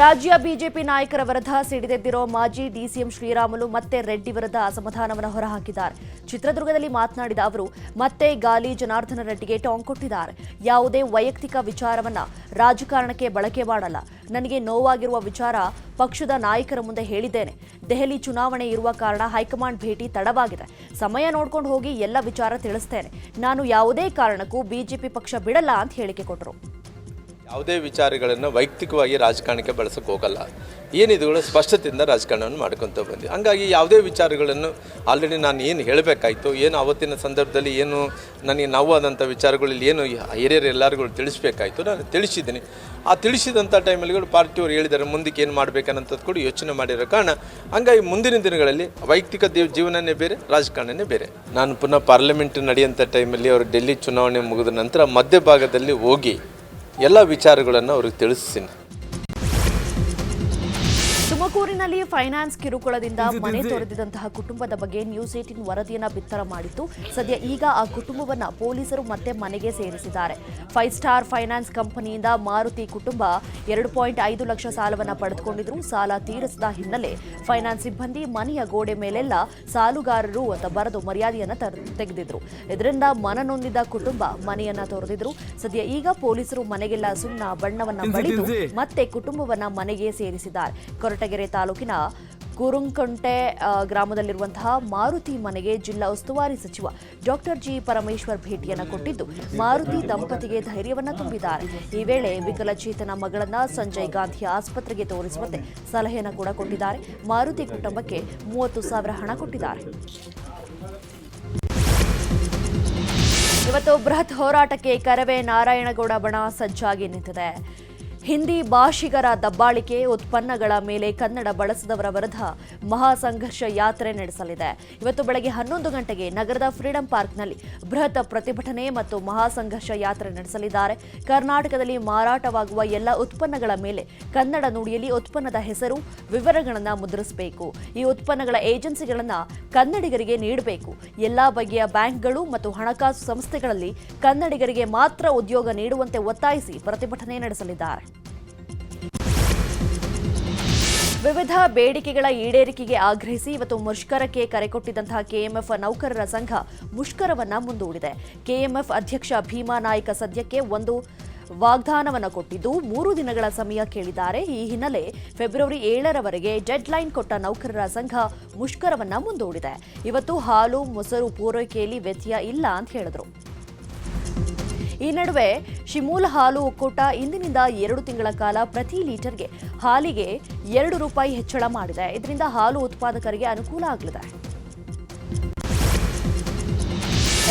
ರಾಜ್ಯ ಬಿಜೆಪಿ ನಾಯಕರ ವಿರುದ್ಧ ಸಿಡಿದೆದ್ದಿರೋ ಮಾಜಿ ಡಿಸಿಎಂ ಶ್ರೀರಾಮುಲು ಮತ್ತೆ ರೆಡ್ಡಿ ವಿರುದ್ಧ ಅಸಮಾಧಾನವನ್ನು ಹೊರಹಾಕಿದ್ದಾರೆ. ಚಿತ್ರದುರ್ಗದಲ್ಲಿ ಮಾತನಾಡಿದ ಅವರು, ಮತ್ತೆ ಗಾಲಿ ಜನಾರ್ದನ ರೆಡ್ಡಿಗೆ ಟಾಂಗ್ ಕೊಟ್ಟಿದ್ದಾರೆ. ಯಾವುದೇ ವೈಯಕ್ತಿಕ ವಿಚಾರವನ್ನ ರಾಜಕಾರಣಕ್ಕೆ ಬಳಕೆ ಮಾಡಲ್ಲ. ನನಗೆ ನೋವಾಗಿರುವ ವಿಚಾರ ಪಕ್ಷದ ನಾಯಕರ ಮುಂದೆ ಹೇಳಿದ್ದೇನೆ. ದೆಹಲಿ ಚುನಾವಣೆ ಇರುವ ಕಾರಣ ಹೈಕಮಾಂಡ್ ಭೇಟಿ ತಡವಾಗಿದೆ. ಸಮಯ ನೋಡ್ಕೊಂಡು ಹೋಗಿ ಎಲ್ಲ ವಿಚಾರ ತಿಳಿಸ್ತೇನೆ. ನಾನು ಯಾವುದೇ ಕಾರಣಕ್ಕೂ ಬಿಜೆಪಿ ಪಕ್ಷ ಬಿಡಲ್ಲ ಅಂತ ಹೇಳಿಕೆ ಕೊಟ್ಟರು. ಯಾವುದೇ ವಿಚಾರಗಳನ್ನು ವೈಯಕ್ತಿಕವಾಗಿ ರಾಜಕಾರಣಕ್ಕೆ ಬಳಸಕ್ಕೆ ಹೋಗಲ್ಲ. ಏನಿದುಗಳು ಸ್ಪಷ್ಟತೆಯಿಂದ ರಾಜಕಾರಣವನ್ನು ಮಾಡ್ಕೊತ ಬಂದ್ವಿ. ಹಂಗಾಗಿ ಯಾವುದೇ ವಿಚಾರಗಳನ್ನು ಆಲ್ರೆಡಿ ನಾನು ಏನು ಹೇಳಬೇಕಾಯ್ತು, ಏನು ಅವತ್ತಿನ ಸಂದರ್ಭದಲ್ಲಿ ಏನು ನನಗೆ ನೋವಾದಂಥ ವಿಚಾರಗಳಲ್ಲಿ ಏನು ಹಿರಿಯರು ಎಲ್ಲರಿಗೂ ತಿಳಿಸ್ಬೇಕಾಯ್ತು, ನಾನು ತಿಳಿಸಿದ್ದೀನಿ. ಆ ತಿಳಿಸಿದಂಥ ಟೈಮಲ್ಲಿ ಪಾರ್ಟಿಯವರು ಹೇಳಿದ್ದಾರೆ ಮುಂದಕ್ಕೆ ಏನು ಮಾಡಬೇಕನ್ನಂಥದ್ದು ಕೂಡ ಯೋಚನೆ ಮಾಡಿರೋ ಕಾರಣ, ಹಂಗಾಗಿ ಮುಂದಿನ ದಿನಗಳಲ್ಲಿ ವೈಯಕ್ತಿಕ ದೇವ್ ಜೀವನನೇ ಬೇರೆ, ರಾಜಕಾರಣನೇ ಬೇರೆ. ನಾನು ಪುನಃ ಪಾರ್ಲಿಮೆಂಟ್ ನಡೆಯುವಂಥ ಟೈಮಲ್ಲಿ ಅವರು ಡೆಲ್ಲಿ ಚುನಾವಣೆ ಮುಗಿದ ನಂತರ ಮಧ್ಯಭಾಗದಲ್ಲಿ ಹೋಗಿ ಎಲ್ಲ ವಿಚಾರಗಳನ್ನು ಅವ್ರಿಗೆ ತಿಳಿಸ್ತೀನಿ. ತುಮಕೂರಿನಲ್ಲಿ ಫೈನಾನ್ಸ್ ಕಿರುಕುಳದಿಂದ ಮನೆ ತೊರೆದಿದ್ದಂತಹ ಕುಟುಂಬದ ಬಗ್ಗೆ ನ್ಯೂಸ್ ಏಟಿನ್ ವರದಿಯನ್ನ ಬಿತ್ತರ ಮಾಡಿತ್ತು ಸದ್ಯ ಈಗ ಆ ಕುಟುಂಬವನ್ನ ಪೊಲೀಸರು ಮತ್ತೆ ಮನೆಗೆ ಸೇರಿಸಿದ್ದಾರೆ. ಫೈವ್ ಸ್ಟಾರ್ ಫೈನಾನ್ಸ್ ಕಂಪನಿಯಿಂದ ಮಾರುತಿ ಕುಟುಂಬ ಎರಡು ಪಾಯಿಂಟ್ ಐದು ಲಕ್ಷ ಸಾಲವನ್ನ ಪಡೆದುಕೊಂಡಿದ್ರು. ಸಾಲ ತೀರಿಸಿದ ಹಿನ್ನೆಲೆ ಫೈನಾನ್ಸ್ ಸಿಬ್ಬಂದಿ ಮನೆಯ ಗೋಡೆ ಮೇಲೆಲ್ಲ ಸಾಲುಗಾರರು ಅಂತ ಬರೆದು ಮರ್ಯಾದೆಯನ್ನ ತೆಗೆದಿದ್ರು. ಇದರಿಂದ ಮನನೊಂದಿದ್ದ ಕುಟುಂಬ ಮನೆಯನ್ನ ತೊರೆದಿದ್ರು. ಸದ್ಯ ಈಗ ಪೊಲೀಸರು ಮನೆಗೆಲ್ಲ ಸುಣ್ಣ ಬಣ್ಣವನ್ನ ಬಳಿದು ಮತ್ತೆ ಕುಟುಂಬವನ್ನ ಮನೆಗೆ ಸೇರಿಸಿದ್ದಾರೆ. ಕೊರಟಗೆರೆ ತಾಲೂಕಿನ ಗುರುಂಕಂಟೆ ಗ್ರಾಮದಲ್ಲಿರುವಂತಹ ಮಾರುತಿ ಮನೆಗೆ ಜಿಲ್ಲಾ ಉಸ್ತುವಾರಿ ಸಚಿವ ಡಾಕ್ಟರ್ ಜಿ ಪರಮೇಶ್ವರ್ ಭೇಟಿಯನ್ನು ಕೊಟ್ಟಿದ್ದು. ಮಾರುತಿ ದಂಪತಿಗೆ ಧೈರ್ಯವನ್ನ ತುಂಬಿದ್ದಾರೆ. ಈ ವೇಳೆ ವಿಕಲಚೇತನ ಮಗಳನ್ನ ಸಂಜಯ್ ಗಾಂಧಿ ಆಸ್ಪತ್ರೆಗೆ ತೋರಿಸುವಂತೆ ಸಲಹೆಯನ್ನ ಕೂಡ ಕೊಟ್ಟಿದ್ದಾರೆ. ಮಾರುತಿ ಕುಟುಂಬಕ್ಕೆ ಮೂವತ್ತು ಸಾವಿರ ಹಣ ಕೊಟ್ಟಿದ್ದಾರೆ. ಇವತ್ತು ಬೃಹತ್ ಹೋರಾಟಕ್ಕೆ ಕರವೇ ನಾರಾಯಣಗೌಡ ಬಣ ಸಜ್ಜಾಗಿ ನಿಂತಿದೆ. ಹಿಂದಿ ಭಾಷಿಗರ ದಬ್ಬಾಳಿಕೆ, ಉತ್ಪನ್ನಗಳ ಮೇಲೆ ಕನ್ನಡ ಬಳಸದವರ ವಿರುದ್ಧ ಮಹಾ ಸಂಘರ್ಷ ಯಾತ್ರೆ ನಡೆಸಲಿದೆ. ಇವತ್ತು ಬೆಳಗ್ಗೆ ಹನ್ನೊಂದು ಗಂಟೆಗೆ ನಗರದ ಫ್ರೀಡಂ ಪಾರ್ಕ್ನಲ್ಲಿ ಬೃಹತ್ ಪ್ರತಿಭಟನೆ ಮತ್ತು ಮಹಾ ಸಂಘರ್ಷ ಯಾತ್ರೆ ನಡೆಸಲಿದ್ದಾರೆ. ಕರ್ನಾಟಕದಲ್ಲಿ ಮಾರಾಟವಾಗುವ ಎಲ್ಲ ಉತ್ಪನ್ನಗಳ ಮೇಲೆ ಕನ್ನಡ ನುಡಿಯಲ್ಲಿ ಉತ್ಪನ್ನದ ಹೆಸರು, ವಿವರಗಳನ್ನು ಮುದ್ರಿಸಬೇಕು. ಈ ಉತ್ಪನ್ನಗಳ ಏಜೆನ್ಸಿಗಳನ್ನು ಕನ್ನಡಿಗರಿಗೆ ನೀಡಬೇಕು. ಎಲ್ಲ ಬಗೆಯ ಬ್ಯಾಂಕ್ಗಳು ಮತ್ತು ಹಣಕಾಸು ಸಂಸ್ಥೆಗಳಲ್ಲಿ ಕನ್ನಡಿಗರಿಗೆ ಮಾತ್ರ ಉದ್ಯೋಗ ನೀಡುವಂತೆ ಒತ್ತಾಯಿಸಿ ಪ್ರತಿಭಟನೆ ನಡೆಸಲಿದ್ದಾರೆ. ವಿವಿಧ ಬೇಡಿಕೆಗಳ ಈಡೇರಿಕೆಗೆ ಆಗ್ರಹಿಸಿ ಇವತ್ತು ಮುಷ್ಕರಕ್ಕೆ ಕರೆ ಕೊಟ್ಟಿದ್ದಂತಹ ಕೆಎಂಎಫ್ ನೌಕರರ ಸಂಘ ಮುಷ್ಕರವನ್ನ ಮುಂದೂಡಿದೆ. ಕೆಎಂಎಫ್ ಅಧ್ಯಕ್ಷ ಭೀಮಾ ನಾಯ್ಕ ಸದ್ಯಕ್ಕೆ ಒಂದು ವಾಗ್ದಾನವನ್ನು ಕೊಟ್ಟಿದ್ದು, ಮೂರು ದಿನಗಳ ಸಮಯ ಕೇಳಿದ್ದಾರೆ. ಈ ಹಿನ್ನೆಲೆ ಫೆಬ್ರವರಿ ಏಳರವರೆಗೆ ಡೆಡ್ ಲೈನ್ ಕೊಟ್ಟ ನೌಕರರ ಸಂಘ ಮುಷ್ಕರವನ್ನ ಮುಂದೂಡಿದೆ. ಇವತ್ತು ಹಾಲು, ಮೊಸರು ಪೂರೈಕೆಯಲ್ಲಿ ವ್ಯತ್ಯಯ ಇಲ್ಲ ಅಂತ ಹೇಳಿದ್ರು. ಈ ನಡುವೆ ಶಿಮೂಲ ಹಾಲು ಒಕ್ಕೂಟ ಇಂದಿನಿಂದ ಎರಡು ತಿಂಗಳ ಕಾಲ ಪ್ರತಿ ಲೀಟರ್ಗೆ ಹಾಲಿಗೆ ಎರಡು ರೂಪಾಯಿ ಹೆಚ್ಚಳ ಮಾಡಿದೆ. ಇದರಿಂದ ಹಾಲು ಉತ್ಪಾದಕರಿಗೆ ಅನುಕೂಲ ಆಗಲಿದೆ.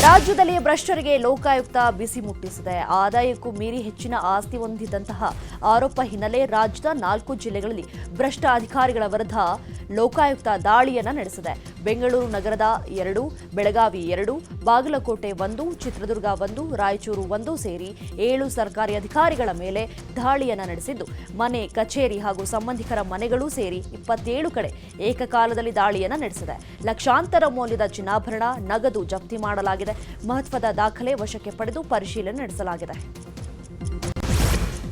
ರಾಜ್ಯದಲ್ಲಿ ಭ್ರಷ್ಟರಿಗೆ ಲೋಕಾಯುಕ್ತ ಬಿಸಿ ಮುಟ್ಟಿಸಿದೆ. ಆದಾಯಕ್ಕೂ ಮೀರಿ ಹೆಚ್ಚಿನ ಆಸ್ತಿ ಹೊಂದಿದಂತಹ ಆರೋಪ ಹಿನ್ನೆಲೆ ರಾಜ್ಯದ ನಾಲ್ಕು ಜಿಲ್ಲೆಗಳಲ್ಲಿ ಭ್ರಷ್ಟ ಅಧಿಕಾರಿಗಳ ವಿರುದ್ಧ ಲೋಕಾಯುಕ್ತ ದಾಳಿಯನ್ನ ನಡೆಸಿದೆ. ಬೆಂಗಳೂರು ನಗರದ ಎರಡು, ಬೆಳಗಾವಿ ಎರಡು, ಬಾಗಲಕೋಟೆ ಒಂದು, ಚಿತ್ರದುರ್ಗ ಒಂದು, ರಾಯಚೂರು ಒಂದು ಸೇರಿ ಏಳು ಸರ್ಕಾರಿ ಅಧಿಕಾರಿಗಳ ಮೇಲೆ ದಾಳಿಯನ್ನು ನಡೆಸಿದ್ದು. ಮನೆ, ಕಚೇರಿ ಹಾಗೂ ಸಂಬಂಧಿಕರ ಮನೆಗಳೂ ಸೇರಿ ಇಪ್ಪತ್ತೇಳು ಕಡೆ ಏಕಕಾಲದಲ್ಲಿ ದಾಳಿಯನ್ನು ನಡೆಸಿದೆ. ಲಕ್ಷಾಂತರ ಮೌಲ್ಯದ ಚಿನ್ನಾಭರಣ, ನಗದು ಜಪ್ತಿ ಮಾಡಲಾಗಿದೆ. ಮಹತ್ವದ ದಾಖಲೆ ವಶಕ್ಕೆ ಪಡೆದು ಪರಿಶೀಲನೆ ನಡೆಸಲಾಗಿದೆ.